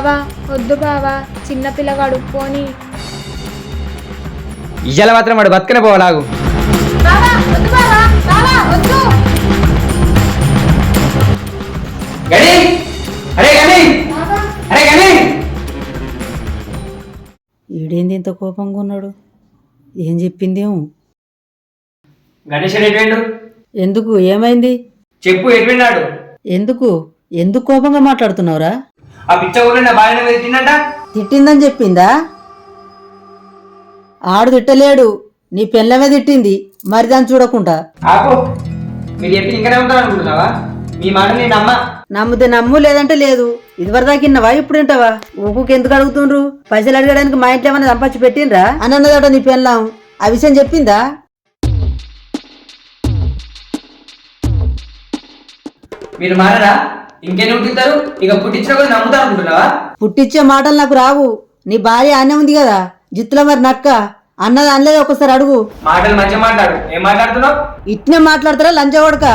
బావా వద్దు బావా చిన్న పిల్లగాడు పోనీ. ఇయ్యాల మాత్రం వాడు బతుకనే గడి అరే గడి అరే గడి ఈడేంది ఇంత కోపంగా ఉన్నాడు? ఏం చెప్పిందేమో? గణేష్ ఎటువంటి ఎందుకు? ఏమైంది? చెప్పు ఎటువండాడు ఎందుకు? ఎందుకు కోపంగా మాట్లాడుతున్నావురా? ఆ పిచ్చ ఊళ్ళో నా భార్య తిట్టిందంట? తిట్టిందని చెప్పిందా? ఆడు తిట్టలేడు నీ పెళ్ళమే తిట్టింది మరి దాన్ని చూడకుండా. ఆపు. మీరు చెప్పి అనుకుంటున్నావా? మీ మాట నేను నమ్మ. నమ్మితే నమ్ము లేదంటే లేదు. ఇదివరదాకా ఇన్నవా ఇప్పుడు వింటావా ఊకుకి ఎందుకు అడుగుతుండ్రు? పైసలు అడగడానికి మా ఇంట్లో ఏమైనా సంపాదించి పెట్టిండ్రా? అని అన్నదట నీ పెళ్ళాం. ఆ విషయం చెప్పిందా? మీరు మారరా? ఇంకేం పుట్టిస్తారు ఇక పుట్టించిన కూడా నమ్ముతారు అనుకుంటున్నావా? పుట్టించే మాటలు నాకు రావు. నీ భార్య అన్నే ఉంది కదా? జిత్తుల మరి నక్క. అన్నది అనలేదు ఒకసారి అడుగు. మాటలు మంచిగా మాట్లాడు. ఏం మాట్లాడుతున్నావు? ఇట్నే మాట్లాడతారా లంచగొడక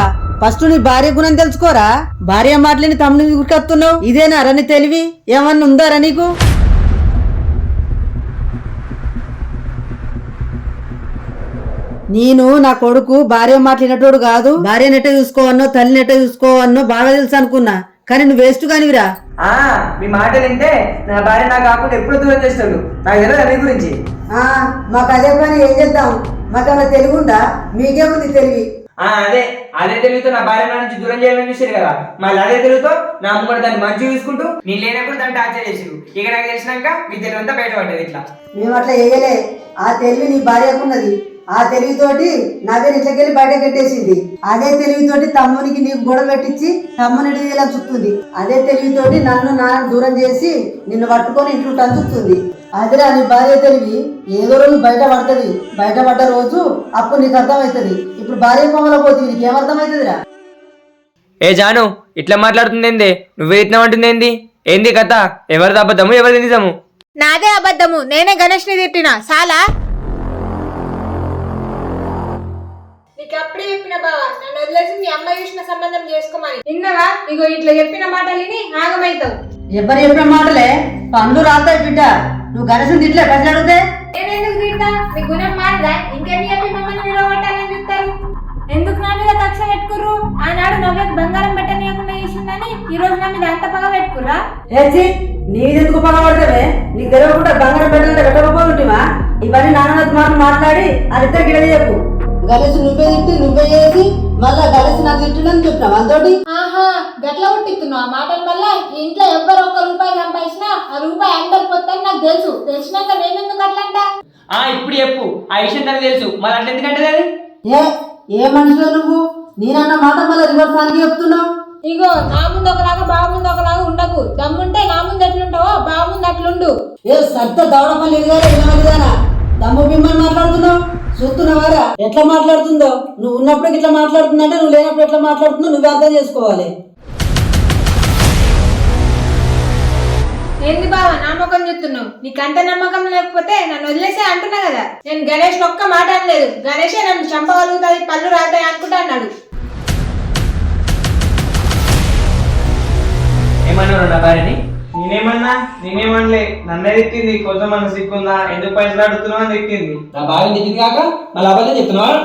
ఫస్ట్ నీ భార్య గుణం తెలుసుకోరా? భార్య మాటలేని తమ్ముని ఉరికత్తున్నావు ఇదేనా రా నీ తెలివి? ఏమన్నా ఉందారా నీకు? నేను నా కొడుకు భార్య మాట్లాడినటోడు కాదు. భార్య నెట్ట చూసుకోవన్నో తల్లి నెట్ట చూసుకోవన్నో బాగా తెలుసు అనుకున్నా. కానీ నువ్వు వేస్ట్ కానివిరా. ఆ మీ మాట వింటే నా భార్య నాకు కాకుండా ఎప్పుడు దూరం చేస్తాడు నాకు తెలియదు మీ గురించి? మాకు అదే పని ఏం చేద్దాం? మాకన్నా తెలివి ఉందా? మీకేముంది తెలివి? ఆ అదే. అదే తెలివితో నా భార్య నా నుంచి దూరం చేయాలని చూసారు కదా. మళ్ళీ అదే తెలివితో నా అమ్మ కూడా దాన్ని మంచిగా చూసుకుంటూ నేను లేనప్పుడు దాన్ని టార్చర్ చేసారు ఇక నాకు తెలిసినాక మీ తెలివి అంతా బయటపడ్డది ఇట్లా. మేము అట్లా వేయలే ఆ తెలివి నీ భార్యకున్నది. ఆ తెలివితోటి నా పేరు ఇట్లకెళ్ళి బయట కట్టేసింది అదే తెలివితోటి తమ్మునికి నీకు గొడవ పెట్టించి తమ్ముని ఇలా చుట్టుంది అదే తెలివితోటి నన్ను నాన్న దూరం చేసి నిన్ను పట్టుకొని ఇంట్లో చుట్టుంది అదిరా నీ భార్య తెలివి ఏదో రోజు బయట పడుతుంది. బయట పడ్డ రోజు అప్పుడు నీకు అర్థమవుతుంది. ఇప్పుడు భార్య పొమ్మలో పోతుంది నీకు ఏమర్థమవుతుందిరా ఏ జాను ఇట్లా మాట్లాడుతుంది ఏంది నువ్వే ఇట్లా అంటుంది ఏంది ఏంది కథ? ఎవరిది అబద్ధము ఎవరిది నిజము? నాదే అబద్ధము. నేనే గణేష్ని తిట్టిన. సాలా? అప్పుడే చెప్పిన బావా. నన్ను వదిలేసి మీ అమ్మ చూసిన సంబంధం చేసుకోమని. విన్నవా ఇగో ఇట్లా చెప్పిన మాటలు విని ఆగమైతావు. ఎవరు చెప్పిన మాటలే? పండ్లు రాతాయి బిడ్డ. నువ్వు గణేశం తిట్లే ప్రశ్న అడిగితే? నేనెందుకు తిడతా? మీ గుణం మారదా? ఇంకేమి చెప్పి మమ్మల్ని విడగొట్టాలని చెప్తారు ఎందుకు నా మీద కక్ష పెట్టుకుర్రు? ఆనాడు నవ్వకి బంగారం పెట్టనీయకుండా చేసిందని ఈ రోజు నా మీద అంత పగ పెట్టుకుర్రా? ఏచి నీదెందుకు పగబడతావే నీకు తెలియకుండా బంగారం పెట్టాలంటే పెట్టకపోతుంటివా ఇవన్నీ నాన్న మాటలు మాట్లాడి అదిద్దరికి ఇడది చెప్పు గలసి నువ్వే తిట్టి నువ్వే చేసి మళ్ళా గలసి నాకు తిట్టినని చెప్పినావు. అంతోటి? ఆహా గట్ల కొట్టిస్తున్నావు. ఆ మాటల వల్ల ఇంట్లో ఎవ్వరు ఒక్క రూపాయి సంపాదించినా ఆ రూపాయి అందరికి వద్దని నాకు తెలుసు. తెలిసినాక నేనెందుకు అట్లంటా? ఆ ఇప్పుడు చెప్పు. ఆ విషయం తనకు తెలుసు. మరి అట్లా ఎందుకంటే అది? ఏ ఏ మనిషిలో నువ్వు? నేనన్న మాట మళ్ళీ రివర్స్ అని చెప్తున్నావు. ఇగో నా ముందు ఒకలాగా బావ ముందు ఒకలాగా ఉండకు. దమ్ముంటే నా ముందు ఎట్లుంటావో బావ ముందు అట్లుండు. ఏ సత్త దవడపల్లి ఇదిగానే ఇదిగానా దమ్ము బిమ్మని మాట్లాడుతున్నావు? చూస్తున్నావారా ఎట్లా మాట్లాడుతుందో? నువ్వు ఉన్నప్పుడు ఇట్లా మాట్లాడుతుందంటే నువ్వు లేనప్పుడు ఎట్లా మాట్లాడుతుందో నువ్వు అర్థం చేసుకోవాలి. ఏంది బావ నమ్మకం చెప్తున్నావు నీకు అంత నమ్మకం లేకపోతే నన్ను వదిలేసే అంటున్నా కదా? నేను గణేష్ ఒక్క మాట అనలేదు. గణేషే నన్ను చంపగలుగుతుంది పళ్ళు రాతాయి అనుకుంటా అన్నాడు. ఏమన్నారు నా భార్యని? నేనేమన్నా? నేనేమనలే. నన్నే తిట్టింది. కొంచెం మన సిగ్గుందా ఎందుకు పైసలు అడుగుతున్నావు అని తిట్టింది? నా బాగా తిట్టింది కాక మళ్ళీ అబద్ధం చెప్తున్నావా?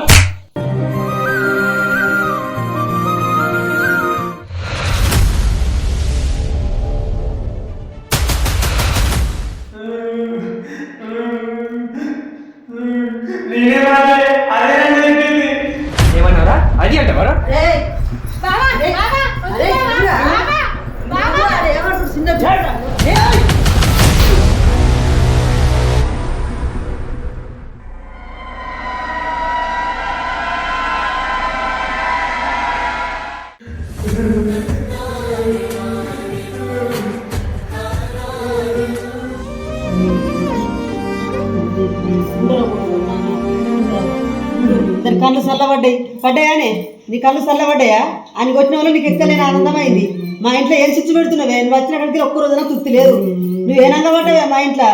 చల్లబడ్డాయి. పడ్డాయానే? నీ కళ్ళు చల్లబడ్డాయా? అని కొట్టిన వాళ్ళు నీకు ఎక్కలేని ఆనందమైంది. మా ఇంట్లో ఏం చిచ్చు పెడుతున్నావే? నువ్వు వచ్చినక్కడికి ఒక్క రోజున తృప్తి లేదు. నువ్వు ఏనంగా పడ్డావే మా ఇంట్లో?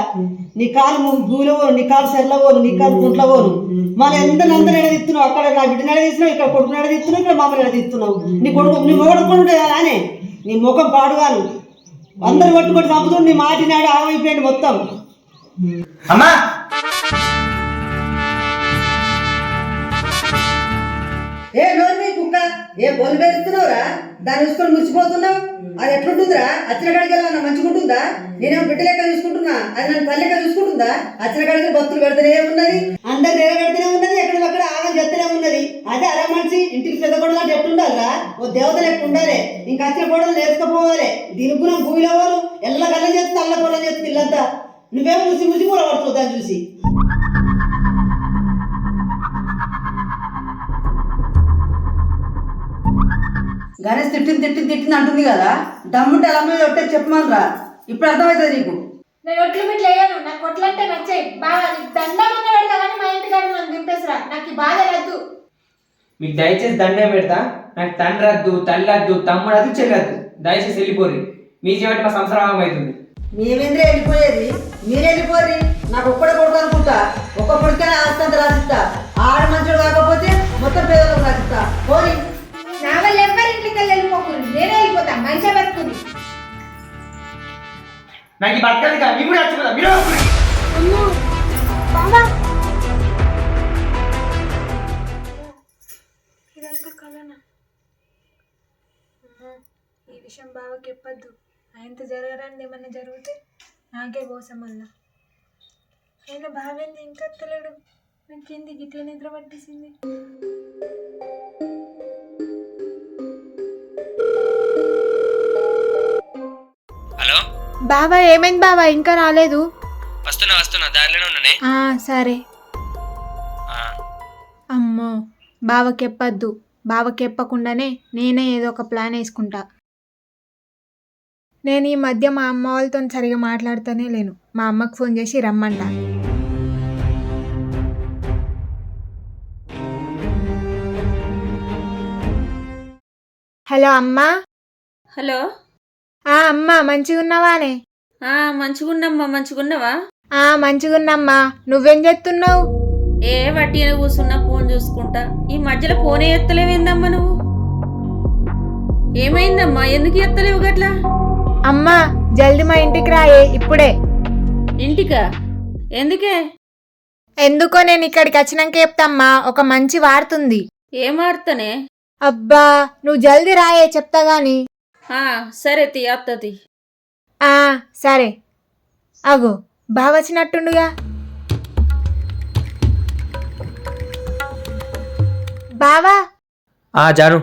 నీ కాలు ము- పోను నీ కాలు సెల్ల నీ కాలు గుంట్లో పోను. మళ్ళీ ఎంత నంద నడదిస్తున్నావు అక్కడ నా బిడ్డ నడదీస్తున్నావు ఇక్కడ కొడుకు నడదీస్తున్నావు ఇక్కడ మామ నడదీస్తున్నావు నీ కొడుకు నీ మొగడు అలానే నీ ముఖం పాడుగాను అందరు కొట్టుకొని చంపుతుంది నీ మాటినాడు ఆగమైపోయాడు మొత్తం. అమ్మా! ఏ నోరు మీ కుక్క? ఏ బొలు పెరుగుతున్నావురా దాన్ని చూసుకొని మురిసిపోతున్నావు? అది ఎట్లుంటుందిరా? అచ్చిన కాడికి వెళ్ళాలన్నా మంచిగా ఉంటుందా నేనేమో బిడ్డ లెక్క చూసుకుంటున్నా? అది నన్ను తల్లి లెక్క చూసుకుంటుందా? అచ్చిన కాడికి భక్తులు పెడితేనే ఉన్నది. అందరు నిలబెడితేనే ఉన్నది. ఎక్కడికక్కడ ఆగం చెత్తనే ఉన్నది. అదే అరే మనిషి ఇంటికి పెద్ద కొడలు అంటే ఎట్లుండాలిరా ఓ దేవత లెక్క ఉండాలి. ఇంకా వచ్చిన కొడలు నేర్చుకోపోవాలి దీని గుణం భూమిలో వాళ్ళు ఎల్ల కళ్ళ చేస్తుంది అల్ల కొడలు చేస్తుంది ఇల్లంతా. నువ్వేమో ముసి ముసి కూడా పడుతుంది దాన్ని చూసి? గణేష్ తిట్టింది తిట్టింది తిట్టింది అంటుంది కదా. దమ్ముంటే ఎలా మీద ఒట్టే చెప్పమనరా ఇప్పుడు అర్థమవుతుంది నీకు? నేను ఒట్లు బిట్లు వేయను నాకు ఒట్లంటే నచ్చాయి బాగా దండమన్న పెడతా కానీ మా ఇంటి కాడ నన్ను దింపేసరా. నాకు ఈ బాధ వద్దు మీకు దయచేసి దండే పెడతా. నాకు తండ్రి వద్దు తల్లి వద్దు తమ్ముడు వద్దు చెల్లి వద్దు. దయచేసి వెళ్ళిపోరి మీ చేయబట్టి మా సంసారం అవుతుంది మేమేంద్రే వెళ్ళిపోయేది? మీరే వెళ్ళిపోర్రి. నాకు ఒక్కడే కొడుకు అనుకుంటా. ఒక్క కొడుకనే ఆస్తంత రాసిస్తా. ఆడ మంచుడు కాకపోతే మొత్తం పేదలకు నాకు ఈ బతకాలి కాదు మీరు కూడా వచ్చిపోతా మీరు ఇదంతా కలనా ఈ విషయం బావకి చెప్పద్దు. ఆయనతో జరగరాని ఏమన్నా జరిగితే నాకే కోసం మళ్ళా ఆయన బావేంది ఇంకా ఎత్తలేడు నాకేంది గిట్ల నిద్ర పట్టేసింది. బావా ఏమైంది బావా? ఇంకా రాలేదు. వస్తున్నా వస్తున్నా. దారిలోనే ఉన్నానే. ఆ, సరే. అమ్మో బావకి చెప్పకుండానే నేనే ఏదో ఒక ప్లాన్ వేసుకుంటా. నేను ఈ మధ్య మా అమ్మ వాళ్ళతో సరిగా మాట్లాడుతూనే లేను. మా అమ్మకు ఫోన్ చేసి రమ్మంట. హలో అమ్మా. హలో. ఆ అమ్మ మంచిగా ఉన్నావానే ఆ మంచిగున్నమ్మా మంచిగున్నవా? ఆ మంచిగున్నమ్మా. నువ్వేం చేస్తున్నావు? ఏ వట్టిన కూర్చున్నా ఫోన్ చూసుకుంటా. ఈ మధ్యలో ఫోనే ఎత్తలేవేందమ్మా నువ్వు? ఏమైందమ్మా? ఎందుకు ఎత్తలేవు గట్లా? అమ్మా జల్ది మా ఇంటికి రాయే ఇప్పుడే. ఇంటికా? ఎందుకే? ఎందుకో నేను ఇక్కడికి వచ్చినాక చెప్తామ్మా ఒక మంచి వార్తుంది ఏం ఆడుతానే అబ్బా నువ్వు జల్ది రాయే చెప్తా గాని. సరే తి అత్తది ఆ సరే అగో బాగా వచ్చినట్టుండుగా బావా ఆ జాను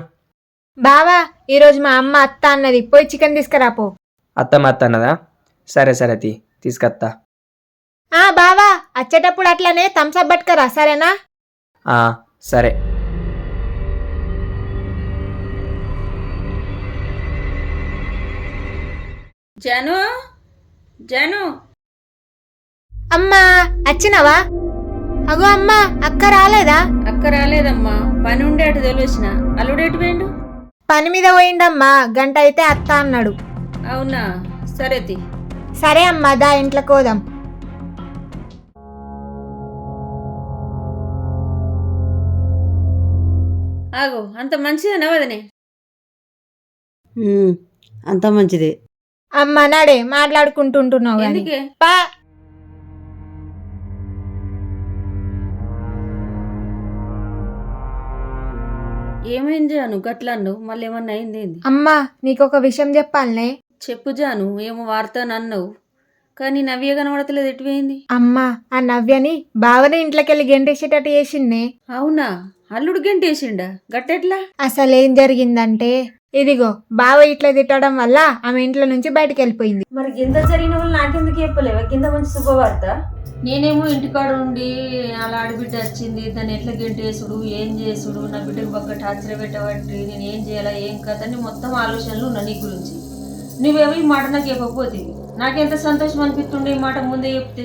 బావా ఈరోజు మా అమ్మ అత్త అన్నది పోయి చికెన్ తీసుకురాపో అత్తమ్మ అత్త అన్నదా సరే సరే తీ తీసుకొత్తా ఆ బావా వచ్చేటప్పుడు అట్లనే థమ్స్అప్ పట్టుకరా సరేనా ఆ, సరే జాను జాను. అమ్మా వచ్చినవా? అగో అమ్మా అక్క రాలేదా? అక్క రాలేదమ్మా పని ఉండే అటు తెలిసిన. అల్లుడేటు వేండు పని మీద పోయిండమ్మా గంట అయితే అత్త అన్నాడు. అవునా? సరే తి. సరే అమ్మా దా ఇంట్లోకి పోదాం. ఆగు అంత మంచిదేనా వదనే? అంత మంచిదే. అమ్మ నాడే మాట్లాడుకుంటుంటున్నావు పా. ఏమైంది జాను? గట్లన్ను మళ్ళీ ఏమన్నా అయింది ఏంది? అమ్మా నీకొక విషయం చెప్పాలనే. చెప్పు జాను ఏమో వార్త అన్నావు. కానీ నవ్య కనబడతలేదు ఎటువైంది? అమ్మా ఆ నవ్యని బావనే ఇంట్లోకెళ్ళి గెంటేసేటట్టు చేసిండే అవునా? అల్లుడు గంటేసిండా? గట్టెట్లా? అసలేం జరిగిందంటే ఇదిగో బావ ఇట్లా తిట్టడం వల్ల ఆమె ఇంట్లో నుంచి బయటకు వెళ్ళిపోయింది. మరి గింత జరిగిన వాళ్ళు నాకెందుకు చెప్పలేవా? కింద మంచి శుభవార్త. నేనేమో ఇంటికాడ ఉండి అలా ఆడబిడ్డ వచ్చింది దాన్ని ఎట్లా గెంటేసుడు ఏం చేసుడు నా బిడ్డకు పక్క టార్చర్ పెట్టబట్టి నేను ఏం చేయాలా ఏం కథని మొత్తం ఆలోచనలు ఉన్నా నీ గురించి. నువ్వేమో ఈ మాట నాకు చెప్పకపోతే నాకెంత సంతోషం అనిపిస్తుండే ఈ మాట ముందే చెప్తే?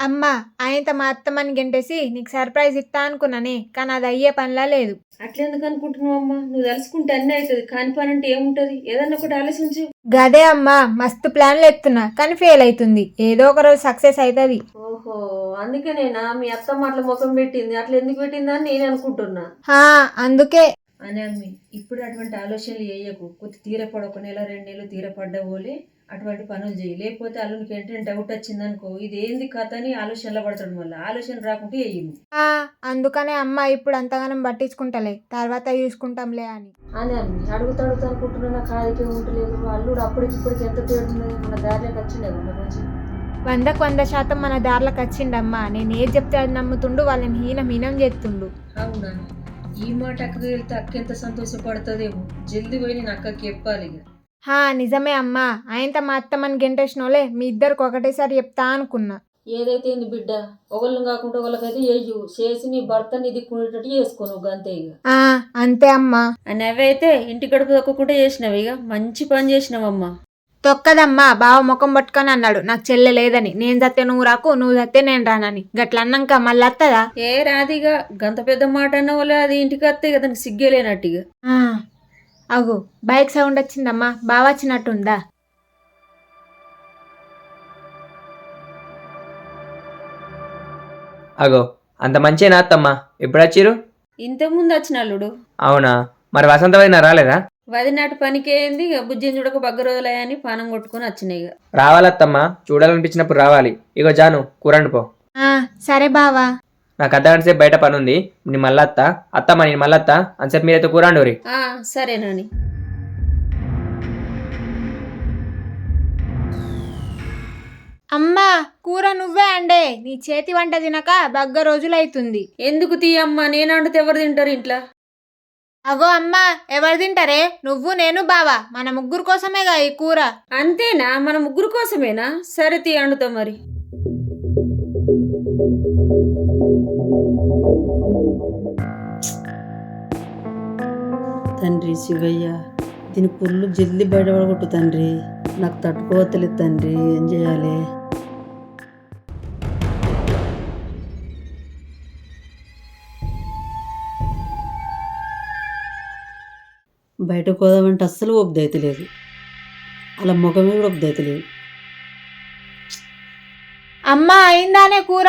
అమ్మా ఆయనతో మా అత్తమ్మని గెంటేసి నీకు సర్ప్రైజ్ ఇస్తా అనుకున్నానే కానీ అది అయ్యే పనిలా లేదు. అట్లెందుకు అనుకుంటున్నావు అమ్మా? నువ్వు తలుసుకుంటే అన్నీ అవుతుంది కాని పని అంటే ఏముంటది? ఏదన్నా ఒకటి ఆలోచించు. గదే అమ్మా మస్తు ప్లాన్లు ఎత్తున్నా కానీ ఫెయిల్ అవుతుంది. ఏదో ఒక రోజు సక్సెస్ అవుతుంది. ఓహో అందుకేనేనా మీ అత్తమ్మ అట్లా ముఖం పెట్టింది అట్లా ఎందుకు పెట్టిందా అని నేను అనుకుంటున్నా. హా అందుకే. అని అమ్మి ఇప్పుడు అటువంటి ఆలోచనలు చేయకు కొద్ది తీరపడ ఒక నెల రెండు నెలలు తీరపడ్డ పోలే అటువంటి పనులు చేయి. లేకపోతే అల్లునికి ఏంటంటే డౌట్ వచ్చింది అనుకో ఇది ఏంది కథ అని ఆలోచనలో పడతాడు మళ్ళీ. ఆలోచన రాకుంటే వేయము అందుకనే అమ్మ ఇప్పుడు అంతగానం పట్టించుకుంటలే. తర్వాత చూసుకుంటాంలే అని. అని అని అడుగుతా అడుగుతా అనుకుంటున్నా నాకు ఆదికే ఉంటలేదు అల్లుడు అప్పటికి ఇప్పటికి ఎంత తేడా మన దారిలోకి వచ్చిండే మన మంచి వందకు వంద శాతం మన దారిలోకి వచ్చిండమ్మా. నేను ఏది చెప్తే అది నమ్ముతుండు వాళ్ళని హీనం హీనం చేస్తుండు. అవునా? ఈ మాట అక్కకి వెళ్తే అక్క ఎంత సంతోషపడుతుందేమో. జల్దీ పోయి నేను అక్కకి చెప్పాలి ఇక. హా నిజమే అమ్మా. ఆయనతో మా అత్తమ్మని గెంటేసినోలే మీ ఇద్దరికి ఒకటేసారి చెప్తా అనుకున్నా. ఏదైతే ఏంది బిడ్డ? ఒకళ్ళని కాకుండా ఒకళ్ళకైతే చెయ్యు చేసి నీ భర్తని దిక్కునేటట్టు చేసుకో నువ్వు అంతే ఇక ఆ అంతే అమ్మా. అని అవైతే ఇంటి గడుపు తొక్కకుండా చేసినావు ఇక మంచి పని చేసినావమ్మా. తొక్కదమ్మా బావ ముఖం పట్టుకొని అన్నాడు. నాకు చెల్లె లేదని. నేను చస్తే నువ్వు రాకు నువ్వు చస్తే నేను రానని. గట్ల అన్నాక మళ్ళీ వస్తుందా ఏ రాదిగా గంత పెద్ద మాట అన్న వాళ్ళ అది ఇంటికి వస్తే ఇక దానికి సిగ్గే లేనట్టు ఇక ఆ, అగు బైక్ సౌండ్ వచ్చిందమ్మా బాగా వచ్చినట్టుందా? అగో అంత మంచిగా అత్తమ్మ? ఎప్పుడు వచ్చిరు ఇంతకుముందు వచ్చిన అల్లుడు అవునా? మరి వసంత వదిన రాలేదా? వదినాటి పనికి ఏంది ఇక బుజ్జిని చూడక బగ్గ రోజులయ్యని పానం కొట్టుకొని వచ్చినాయి ఇక. రావాలత్తమ్మ చూడాలనిపించినప్పుడు రావాలి. ఇగో జాను కూరండి పో. ఆ, సరే బావా. నాకు అర్ధగంట సేపు బయట పని ఉంది నేను మళ్ళీ అత్త అత్తమ్మ నేను మళ్ళీ అత్త అని చెప్పి మీరైతే కూరండి ఆ, సరేనని అమ్మా కూర నువ్వే అండే. నీ చేతి వంట తినక బగ్గ రోజులైతుంది. ఎందుకు తీయమ్మా నేను అండితే ఎవరు తింటారు ఇంట్లో? అగో అమ్మా ఎవరు తింటారే? నువ్వు నేను బావా. మన ముగ్గురు కోసమేగా ఈ కూర. అంతేనా? మన ముగ్గురు కోసమేనా? సరే తీ అండుతాం మరి. తండ్రి శివయ్య దీని పుల్లు జల్ది బయటపడగొట్టు తండ్రి. నాకు తట్టుకోవతలేదు తండ్రి. ఏం చేయాలి? బయటకు పోదామంటే అస్సలు ఒప్పుదైతలేదు అలా ముఖమే కూడా ఒప్పుదైతలేదు అమ్మ అయిందానే కూర?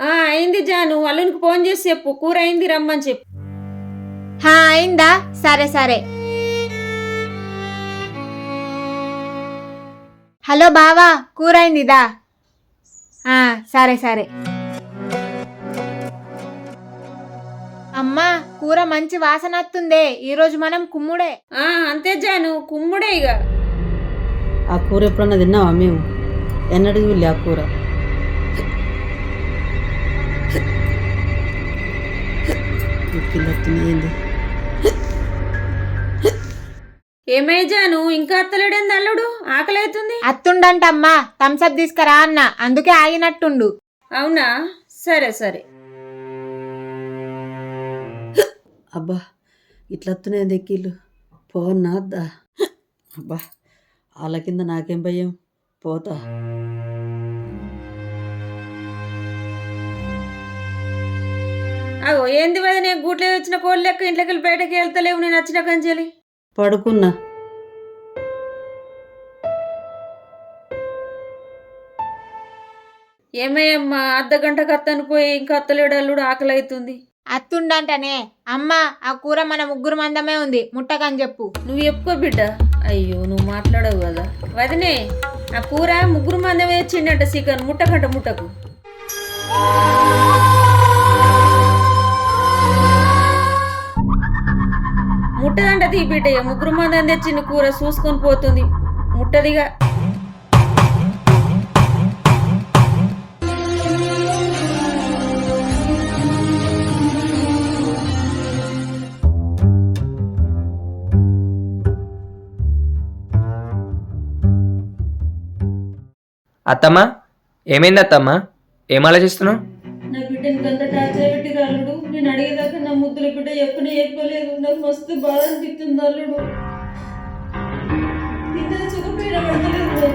అయింది జాను అల్లునికి ఫోన్ చేసి చెప్పు కూర అయింది రమ్మని చెప్పు. హా అయిందా? సరే సరే. హలో బావా కూర అయిందిదా? ఆ, సరే సరే. అమ్మా కూర మంచి వాసన వస్తుందే ఈరోజు మనం కుమ్ముడే. ఆ అంతే జాను కుమ్ముడే ఇక ఆ కూర ఎప్పుడన్నా తిన్నావా మేము? ఎన్నడూ లే ఆ కూర? ఉక్కిలత్తుంది ఏంది ఏమై జాను ఇంకా అత్తలేడేంది అల్లుడు ఆకలి అవుతుంది అత్తుండంటమ్మా థమ్సప్ తీసుకురా అన్న అందుకే ఆగినట్టుండు. అవునా? సరే సరే. అబ్బా ఇట్లా వస్తున్నాయి దెక్కిళ్ళు పోన్నా అబ్బా వాళ్ళ కింద నాకేం భయం? పోతా. అగో ఏంది వదిన గూట్లో వచ్చిన కోళ్ళ లెక్క ఇంట్లోకి వెళ్ళి బయటకి వెళ్తలేవు నేను వచ్చిన కంచెలి పడుకున్నా. ఏమయ్యమ్మా అర్ధ గంట కత్తను పోయి ఇంకా అత్తలేడు అల్లుడు ఆకలి అవుతుంది అత్తుండంటనే అమ్మ ఆ కూర మన ముగ్గురు మందమే ఉంది ముట్టకని చెప్పు. నువ్వు చెప్పుకో బిడ్డ. అయ్యో నువ్వు మాట్లాడవు కదా. వదినే ఆ కూర ముగ్గురు మందమే వచ్చిండట చికెన్ ముట్టకంట ముట్టకు. ముట్టదంట తీ బిడ్డయ్య ముగ్గురు మందం తెచ్చిన కూర చూసుకొని పోతుంది. ముట్టదిగా. అత్తమ్మా ఏమైంది అత్తమ్మ ఏం ఆలోచిస్తున్నావు? నా బిడ్డని గంత టార్చర్ పెట్టి అల్లుడు. నేను అడిగేదాకా నా ముద్దుల బిడ్డ ఎప్పుడు చెప్పలేదు నాకు మస్తు బాధ అనిపిస్తుంది అల్లుడు. పడతలేదు.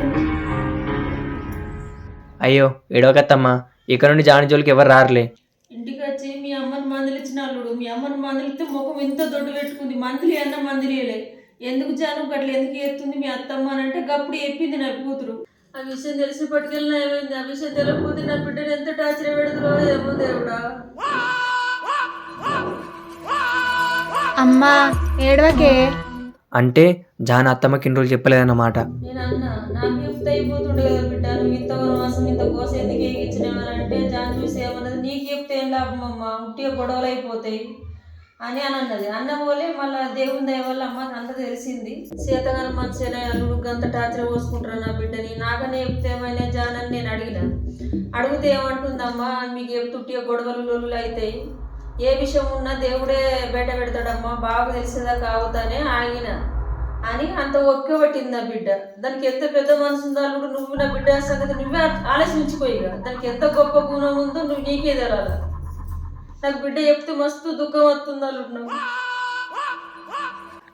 అయ్యో ఏడవకత్తమ్మ. ఇక్కడ నుండి జాని జోలికి ఎవరు రారులే. ఇంటికి వచ్చి మీ అమ్మని మందులు ఇచ్చిన అల్లుడు. మీ అమ్మని మందులిస్తే ముఖం ఎంత దొడ్డు పెట్టుకుంది. మందులు అన్న మందులేలే. ఎందుకు జాను గట్ల ఎందుకు ఎత్తుంది మీ అత్తమ్మ అని అంటే గప్పుడు చెప్పింది నా కూతురు. ఆ విషయం తెలిసి పట్టుకెళ్ళిన ఏమైంది? ఆ విషయం తెలియకపోతే నా బిడ్డను ఎంత టార్చర్ పెడుతుందో ఏమో దేవుడా. అమ్మా ఏడవకే. అంటే జాన్ అత్తమ్మకి ఇన్ని రోజులు చెప్పలేదన్నమాట. నేను అన్నా నాకు చెప్తే అయిపోతుండే కదా బిడ్డ. నువ్వు ఇంత వనవాసం ఇంత కోస ఎందుకు ఎగిచ్చినావని అంటే జాన్ చూసి ఏమన్నది? నీకు చెప్తే ఏం లాభం అమ్మ? ఉట్టిగా గొడవలు అయిపోతాయి. అని అని అన్నది. అన్న పోలే మళ్ళీ దేవుని దయ వల్ల అమ్మకి అంత తెలిసింది. సీతగాని మంచిగానే అల్లుడు గంత టార్చర్ పోసుకుంటారు నా బిడ్డని. నాకనే చెప్తే ఏమైనా జాన్ అని నేను అడిగిన. అడిగితే ఏమంటుందమ్మా మీకు చెప్తే గొడవలు లొల్లులు అవుతాయి. ఏ విషయం ఉన్నా దేవుడే బయట పెడతాడమ్మా బాగా తెలిసేదాకా ఆగుతానే ఆగిన. అని అంత ఒక్క పట్టింది నా బిడ్డ. దానికి ఎంత పెద్ద మనసు ఉందో అల్లుడు నువ్వు నా బిడ్డ సంగతి నువ్వే ఆలోచించిపోయిగా దానికి ఎంత గొప్ప గుణం ఉందో నువ్వు నీకే తెలాల నాకు బిడ్డ చెప్తే మస్తు దుఃఖం వస్తుంది నాకు.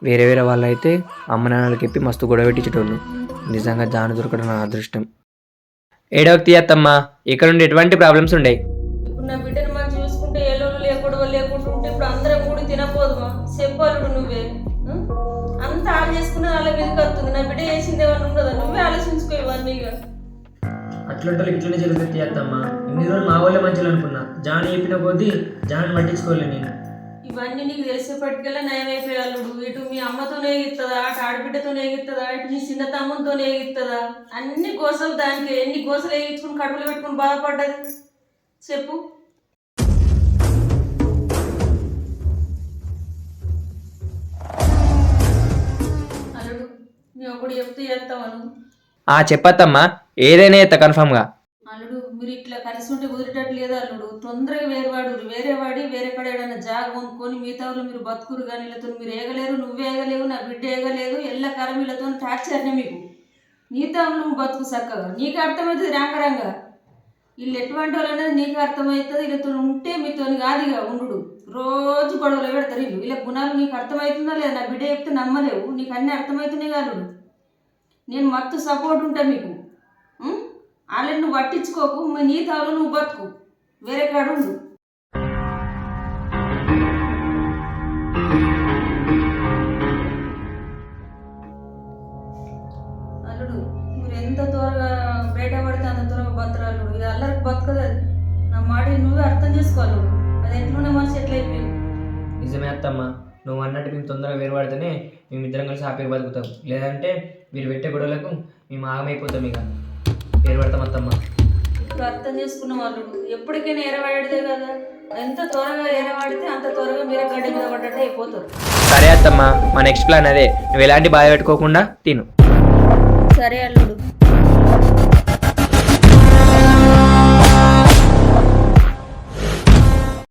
వేరే వేరే వాళ్ళు అయితే అమ్మ నాన్నలకి చెప్పి మస్తు గొడవ పెట్టించేటోళ్ళు. నిజంగా జాను దొరకడం నా అదృష్టం. ఏడవకి తీయత్తమ్మా ఇక్కడ నుండి ఎటువంటి ప్రాబ్లమ్స్ ఉండయి? ఇప్పుడు నా బిడ్డను అట్లుంటే ఇట్లనే జరుగుతుంది అత్తమ్మ ఇన్ని రోజులు మా వాళ్ళే మంచిగా అనుకున్నా. జాన్ చెప్పిన కొద్దీ జాన్ పట్టించుకోలే నేను. ఇవన్నీ నీకు తెలిసేపటికల్లా నయమైపోయాడు ఇటు మీ అమ్మతోనే ఎగిస్తుందా అటు ఆడబిడ్డతోనే ఎగిస్తుందా ఇటు నీ చిన్న తమ్ముతోనే ఎగిస్తుందా అన్ని గోసలు దానికి ఎన్ని గోసలు వేయించుకుని కడుపులో పెట్టుకుని బాధపడ్డది. చెప్పు. అల్లుడు నీ ఒకటి చెప్తే చేస్తావను ఆ చెప్పత్తమ్మా ఏదైనా ఎత్త కన్ఫామ్గా అల్లుడు మీరు ఇట్లా కలిసి ఉంటే కుదిరేటట్టు లేదు అల్లుడు. తొందరగా వేరేవాడు వేరే వాడి వేరే కాడ ఏడైనా జాగ కొనుక్కొని మిగతా మీరు బతుకురు కానీ వీళ్ళతో మీరు ఏగలేరు నువ్వు ఏగలేవు నా బిడ్డ ఏగలేదు ఎల్ల కాలం వీళ్ళతో టార్చర్నే మీకు. నీతో నువ్వు బతుకు చక్కగా. నీకు అర్థమవుతుంది రాంగరంగా వీళ్ళు ఎటువంటి వాళ్ళు అనేది నీకు అర్థమవుతుంది వీళ్ళతో ఉంటే మీతో కాదు ఇక ఉండు రోజు గొడవలు పెడతారు వీళ్ళు. వీళ్ళ గుణాలు నీకు అర్థమవుతుందా లేదా? నా బిడ్డ చెప్తే నమ్మలేవు. నీకు అన్నీ అర్థమవుతున్నాయి కాదు నేను మత్తు సపోర్ట్ ఉంటా మీకు. వాళ్ళని నువ్వు పట్టించుకోకు నీ తాను నువ్వు బతుకు. వేరే కాడు ఉండు. అల్లుడు మీరు ఎంత త్వరగా బయట పడితే అంత త్వరగా బతరాలు ఇది అల్లరికి బతకదు. అది నా మాట నువ్వే అర్థం చేసుకోవాలి అది ఎట్లున్న మనిషి ఎట్లయిపోయింది నిజమే అత్తమ్మ. నువ్వు అన్నట్టు మేము తొందరగా వేరుపడితేనే మేమిద్దరం కలిసి హ్యాపీగా బతుకుతాం. లేదంటే మీరు పెట్టే గొడవలకు మేము ఆగమైపోతాం ఇక. వేరుపడతాం అత్తమ్మ. ఇప్పుడు అర్థం చేసుకున్న వాళ్ళు ఎప్పటికైనా ఎరవాడితే కదా. ఎంత త్వరగా ఎరవాడితే అంత త్వరగా మీరే గడ్డ మీద పడ్డట్టు అయిపోతారు. సరే అత్తమ్మా మా నెక్స్ట్ ప్లాన్ అదే. నువ్వు ఎలాంటి బాధ పెట్టుకోకుండా తిను. సరే అల్లుడు.